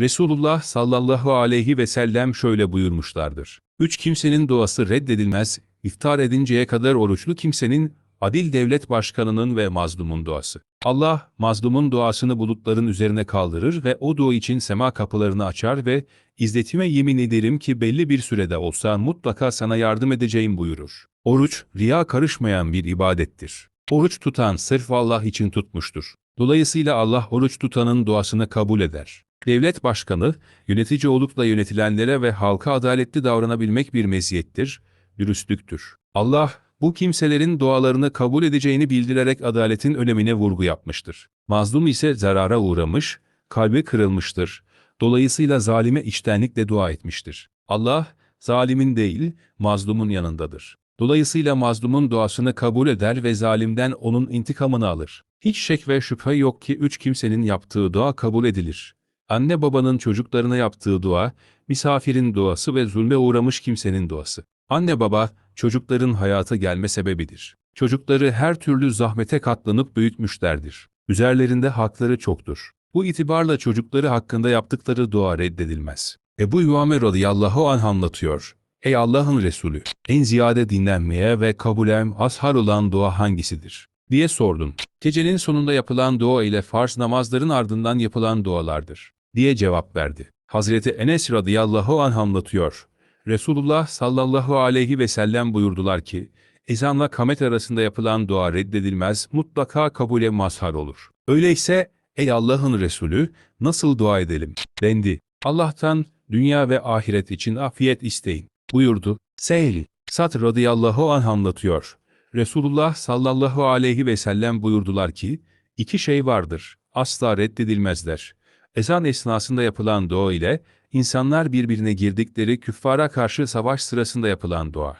Resulullah sallallahu aleyhi ve sellem şöyle buyurmuşlardır. Üç kimsenin duası reddedilmez, iftar edinceye kadar oruçlu kimsenin, adil devlet başkanının ve mazlumun duası. Allah, mazlumun duasını bulutların üzerine kaldırır ve o dua için sema kapılarını açar ve, İzzetime yemin ederim ki belli bir sürede olsa mutlaka sana yardım edeceğim buyurur. Oruç, riya karışmayan bir ibadettir. Oruç tutan sırf Allah için tutmuştur. Dolayısıyla Allah oruç tutanın duasını kabul eder. Devlet başkanı, yönetici olup da yönetilenlere ve halka adaletli davranabilmek bir meziyettir, dürüstlüktür. Allah, bu kimselerin dualarını kabul edeceğini bildirerek adaletin önemine vurgu yapmıştır. Mazlum ise zarara uğramış, kalbi kırılmıştır. Dolayısıyla zalime içtenlikle dua etmiştir. Allah, zalimin değil, mazlumun yanındadır. Dolayısıyla mazlumun duasını kabul eder ve zalimden onun intikamını alır. Hiç şek ve şüphe yok ki üç kimsenin yaptığı dua kabul edilir. Anne babanın çocuklarına yaptığı dua, misafirin duası ve zulme uğramış kimsenin duası. Anne baba, çocukların hayata gelme sebebidir. Çocukları her türlü zahmete katlanıp büyütmüşlerdir. Üzerlerinde hakları çoktur. Bu itibarla çocukları hakkında yaptıkları dua reddedilmez. Ebu Yuame radıyallahu anh anlatıyor. Ey Allah'ın Resulü! En ziyade dinlenmeye ve kabule ashar olan dua hangisidir? Diye sordum. Gecenin sonunda yapılan dua ile farz namazların ardından yapılan dualardır. diye cevap verdi. Hazreti Enes radıyallahu anh anlatıyor. Resulullah sallallahu aleyhi ve sellem buyurdular ki, ezanla kamet arasında yapılan dua reddedilmez, mutlaka kabule mazhar olur. Öyleyse, ey Allah'ın Resulü, nasıl dua edelim? dendi. Allah'tan, dünya ve ahiret için afiyet isteyin, buyurdu. Sehl, Sat radıyallahu anh anlatıyor. Resulullah sallallahu aleyhi ve sellem buyurdular ki, iki şey vardır, asla reddedilmezler. Ezan esnasında yapılan dua ile, insanlar birbirine girdikleri küffara karşı savaş sırasında yapılan dua.